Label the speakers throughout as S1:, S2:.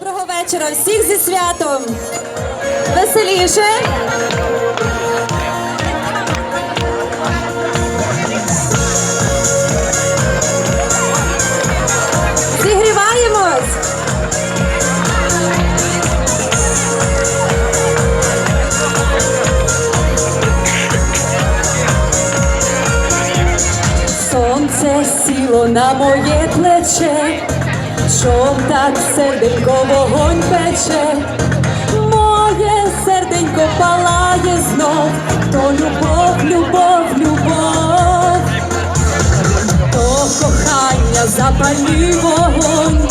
S1: Доброго вечора, всіх зі святом! Веселіше! Зігріваємось! Сонце сіло на моє плече, чом так серденько вогонь пече, моє серденько палає знов, то любов, любов, любов, то кохання запалі вогонь,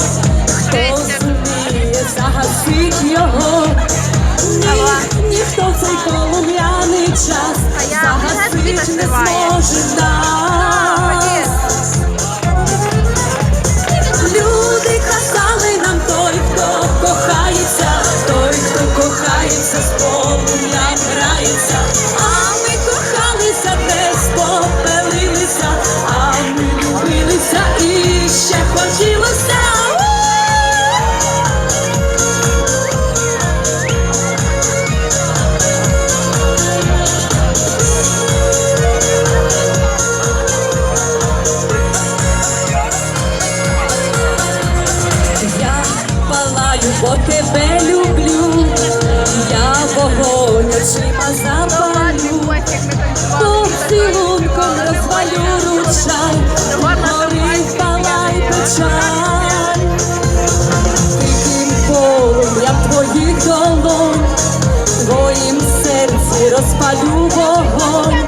S1: хто зуміє загасить його, Ні, ніхто в цей полум'яний час
S2: А
S1: загасить не зможе палаю, бо тебе люблю, я вогонь очима запалю, то цілунком розвалю ручай, горить палай печаль, тихим полум'ям твоїх долонь, твоїм серці розпалю вогонь.